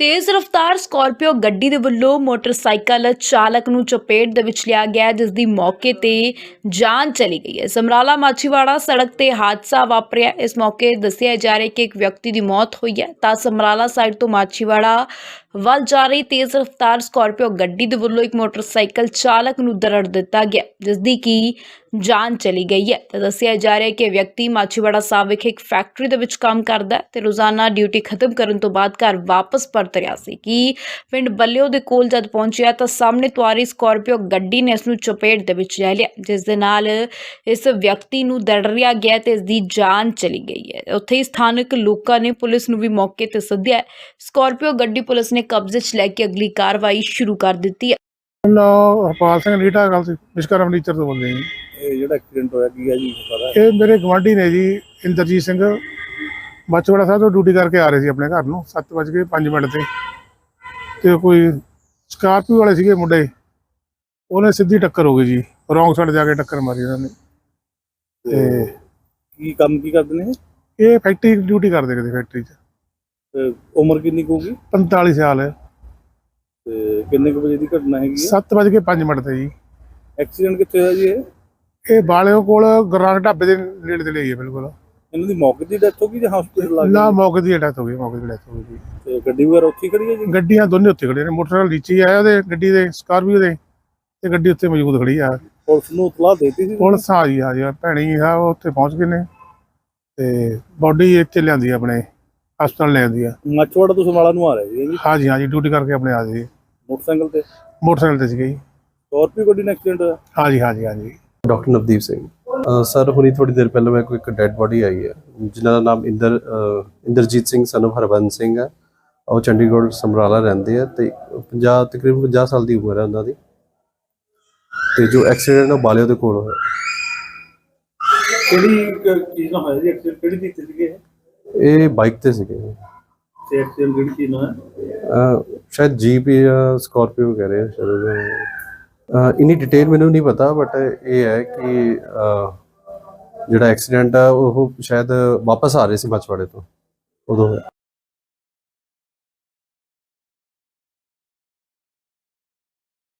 ਤੇਜ਼ ਰਫ਼ਤਾਰ ਸਕਾਰਪੀਓ ਗੱਡੀ ਦੇ ਵੱਲੋਂ ਮੋਟਰਸਾਈਕਲ ਚਾਲਕ ਨੂੰ ਚਪੇਟ ਦੇ ਵਿੱਚ ਲਿਆ ਗਿਆ, ਜਿਸ ਦੀ ਮੌਕੇ ਤੇ ਜਾਨ ਚਲੀ ਗਈ ਹੈ। ਸਮਰਾਲਾ ਮਾਛੀਵਾੜਾ ਸੜਕ ਤੇ ਹਾਦਸਾ ਵਾਪਰਿਆ। ਇਸ ਮੌਕੇ ਦੱਸਿਆ ਜਾ ਰਿਹਾ ਕਿ ਇੱਕ ਵਿਅਕਤੀ ਦੀ ਮੌਤ ਹੋਈ ਹੈ। ਤਾਂ ਸਮਰਾਲਾ ਸਾਈਡ ਤੋਂ ਮਾਛੀਵਾੜਾ ਵੱਲ ਜਾ ਰਹੀ ਤੇਜ਼ ਰਫ਼ਤਾਰ ਸਕਾਰਪੀਓ ਗੱਡੀ ਦੇ ਵੱਲੋਂ ਇੱਕ ਮੋਟਰਸਾਈਕਲ ਚਾਲਕ ਨੂੰ ਦਰੜ ਦਿੱਤਾ ਗਿਆ, ਜਿਸ ਦੀ ਕੀ ਜਾਨ ਚਲੀ ਗਈ ਹੈ। ਤਾਂ ਦੱਸਿਆ ਜਾ ਰਿਹਾ ਹੈ ਕਿ ਵਿਅਕਤੀ ਮਾਛੀਵਾੜਾ ਸਾਹਿਬ ਵਿਖੇ ਇੱਕ ਫੈਕਟਰੀ ਦੇ ਵਿੱਚ ਕੰਮ ਕਰਦਾ ਹੈ ਤੇ ਰੋਜ਼ਾਨਾ ਡਿਊਟੀ ਖਤਮ ਕਰਨ ਤੋਂ ਬਾਅਦ ਘਰ ਵਾਪਸ ਪਰਤ ਰਿਹਾ ਸੀ ਕਿ ਪਿੰਡ ਬੱਲਿਓ ਦੇ ਕੋਲ ਜਦ ਪਹੁੰਚਿਆ ਤਾਂ ਸਾਹਮਣੇ ਤੋਂ ਆ ਰਹੀ ਸਕਾਰਪੀਓ ਗੱਡੀ ਨੇ ਇਸ ਨੂੰ ਚਪੇਟ ਦੇ ਵਿੱਚ ਲੈ ਲਿਆ, ਜਿਸ ਦੇ ਨਾਲ ਇਸ ਵਿਅਕਤੀ ਨੂੰ ਦਰੜਿਆ ਗਿਆ ਤੇ ਇਸ ਦੀ ਜਾਨ ਚਲੀ ਗਈ ਹੈ। ਉੱਥੇ ਹੀ ਸਥਾਨਕ ਲੋਕਾਂ ਨੇ ਪੁਲਿਸ ਨੂੰ ਵੀ ਮੌਕੇ ਤੇ ਸੱਦਿਆ ਹੈ। ਸਕਾਰਪੀਓ ਗੱਡੀ ਪੁਲਿਸ ਨੇ ਕਬਜ਼ੇ 'ਚ ਲੈ ਕੇ ਅਗਲੀ ਕਾਰਵਾਈ ਸ਼ੁਰੂ ਕਰ ਦਿੱਤੀ ਹੈ। ਨਾ ਹਰਪਾਲ ਸਿੰਘ ਨੀਟਾ ਗੱਲ ਸੀ, ਵਿਸ਼ਕਰਮ ਫਰਨੀਚਰ ਤੋਂ ਬੋਲਦੇ ਜੀ। ਇਹ ਜਿਹੜਾ ਐਕਸੀਡੈਂਟ ਹੋਇਆ ਕੀ ਹੈ ਜੀ ਸਾਰਾ? ਇਹ ਮੇਰੇ ਗਵਾਂਢੀ ਨੇ ਜੀ ਇੰਦਰਜੀਤ ਸਿੰਘ। ਮੱਛਵਾੜਾ ਸਾਹਿਬ ਤੋਂ ਡਿਊਟੀ ਕਰਕੇ ਆ ਰਹੇ ਸੀ ਆਪਣੇ ਘਰ ਨੂੰ 7:05 ਮਿੰਟ ਤੇ। ਤੇ ਕੋਈ ਸਕਾਰਪੀਓ ਵਾਲੇ ਸੀਗੇ ਮੁੰਡੇ ਉਹਨੇ ਸਿੱਧੀ ਟੱਕਰ ਹੋ ਗਈ ਜੀ। ਰੌਂਗ ਸਾਈਡ ਜਾ ਕੇ ਟੱਕਰ ਮਾਰੀ ਉਹਨਾਂ ਨੇ। ਤੇ ਕੀ ਕੰਮ ਕੀ ਕਰਦੇ ਨੇ ਇਹ? ਫੈਕਟਰੀ ਡਿਊਟੀ ਕਰਦੇ ਕਿਤੇ ਫੈਕਟਰੀ 'ਚ। ਤੇ ਉਮਰ ਕਿੰਨੀ ਕੁ ਹੋਊਗੀ? 45 ਸਾਲ ਹੈ। ਤੇ ਕਿੰਨੇ ਕੁ ਵਜੇ ਦੀ ਘਟਨਾ ਹੈਗੀ ਹੈ? 7:05 ਮਿੰਟ ਤੇ ਜੀ। ਐਕਸੀਡੈਂਟ ਕਿੱਥੇ ਹੋਇਆ ਜੀ ਇਹ? ਇਹ ਬਾਲਿਓ ਕੋਲ ਗੁਰਨਾਨਕ ਢਾਬੇ ਦੇ ਨੇੜੇ ਤੇ ਲਈ ਹੈ ਬਿਲਕੁਲ। ਇਹਨਾਂ ਦੀ ਮੌਕੇ ਦੀ ਡੈਥ ਹੋ ਗਈ ਜਾਂ ਹਸਪੀਟਲ ਲੱਗ ਨਾ ਗਈ ਮੌਕੇ ਦੀ ਡੈਥ ਹੋ ਗਈ ਮੌਕੇ ਦੀ ਡੈਥ ਹੋ ਗਈ। ਤੇ ਗੱਡੀ ਵਗੈਰਾ ਉੱਥੇ ਹੀ ਖੜੀ ਹੈ ਜੀ? ਗੱਡੀਆਂ ਦੋਨੇ ਉੱਥੇ ਖੜੀਆਂ ਨੇ ਮੋਟਰਸਾਈਕਲ ਨੀਚੇ ਆਇਆ ਉਹਦੇ ਗੱਡੀ ਦੇ ਸਕਾਰਪੀਓ ਦੇ ਤੇ ਗੱਡੀ ਉੱਥੇ ਮੌਜੂਦ ਖੜੀ ਆ। ਪੁਲਿਸ ਨੂੰ ਇਤਲਾਹ ਦੇਤੀ ਸੀ? ਪੁਲਿਸ ਆ ਜੀ ਆ ਜੀ ਭੈਣੀ ਆ ਉਹ ਉੱਥੇ ਪਹੁੰਚ ਗਏ ਨੇ। ਤੇ ਬਾਡੀ ਇੱਥੇ ਲਿਆਂਦੀ ਆਪਣੇ ਹਸਪਤਾਲ ਲਿਆਂਦੀ ਆ। ਮੱਛਵਾੜਾ ਤੋਂ ਸਮਾਲਾ ਨੂੰ ਆ ਰਹੇ ਜੀ? ਹਾਂਜੀ ਹਾਂਜੀ ਡਿਊਟੀ ਕਰਕੇ ਆਪਣੇ ਆ ਜੀ ਮੋਟਰਸਾਈਕਲ ਤੇ? ਮੋਟਰਸਾਈਕਲ ਤੇ ਸੀਗੇ ਜੀ। ਸਕਾਰਪੀਓ ਗੱਡੀ ਨਾਲ ਐਕਸੀਡੈਂਟ ਹੋਇਆ? ਹਾਂਜੀ ਹਾਂਜੀ ਹਾਂਜੀ। ਡਾਕਟਰ ਨਵਦੀਪ ਸਿੰਘ। ਸਰ ਹੁਣੀ ਥੋੜੀ ਦੇਰ ਪਹਿਲਾਂ ਮੇਰੇ ਕੋਲ ਇੱਕ ਡੈੱਡ ਬੋਡੀ ਆਈ ਹੈ ਜਿਨ੍ਹਾਂ ਦਾ ਨਾਮ ਇੰਦਰ ਇੰਦਰਜੀਤ ਸਿੰਘ ਸਨ ਹਰਬੰਸ ਸਿੰਘ ਹੈ। ਉਹ ਚੰਡੀਗੜ੍ਹ ਸਮਰਾਲਾ ਰਹਿੰਦੇ ਆ ਤੇ 50 ਤਕਰੀਬਨ 50 ਸਾਲ ਦੀ ਉਮਰ ਹੈ ਉਹਨਾਂ ਦੀ। ਤੇ ਜੋ ਐਕਸੀਡੈਂਟ ਉਹ ਬਾਲਿਓ ਦੇ ਕੋਲ ਹੋਇਆ। ਕਿਹੜੀ ਚੀਜ਼ ਨਾਲ ਹੋਇਆ ਜੀ? ਐਕਸੀਡੈਂਟ ਕਿਹੜੀ ਚੀਜ਼ ਸੀਗੇ ਇਹ? ਬਾਈਕ ਤੇ ਸੀਗੇ। ਤੇ ਐਕਸੀਡੈਂਟ ਕਿਹੜੀ ਚੀਜ਼ ਨਾਲ ਹੋਇਆ? ਸ਼ਾਇਦ ਜੀਪ ਜਾਂ ਸਕਾਰਪੀਓ ਕਹਿ ਰਹੇ ਆ ਸ਼ਾਇਦ ਇਨੀ ਡਿਟੇਲ ਮੈਨੂੰ ਨਹੀਂ ਪਤਾ ਬਟ ਇਹ ਹੈ ਕਿ ਜਿਹੜਾ ਐਕਸੀਡੈਂਟ ਆ, ਉਹ ਸ਼ਾਇਦ ਵਾਪਸ ਆ ਰਹੇ ਸੀ ਮਛਵਾੜੇ ਤੋਂ, ਉਦੋਂ।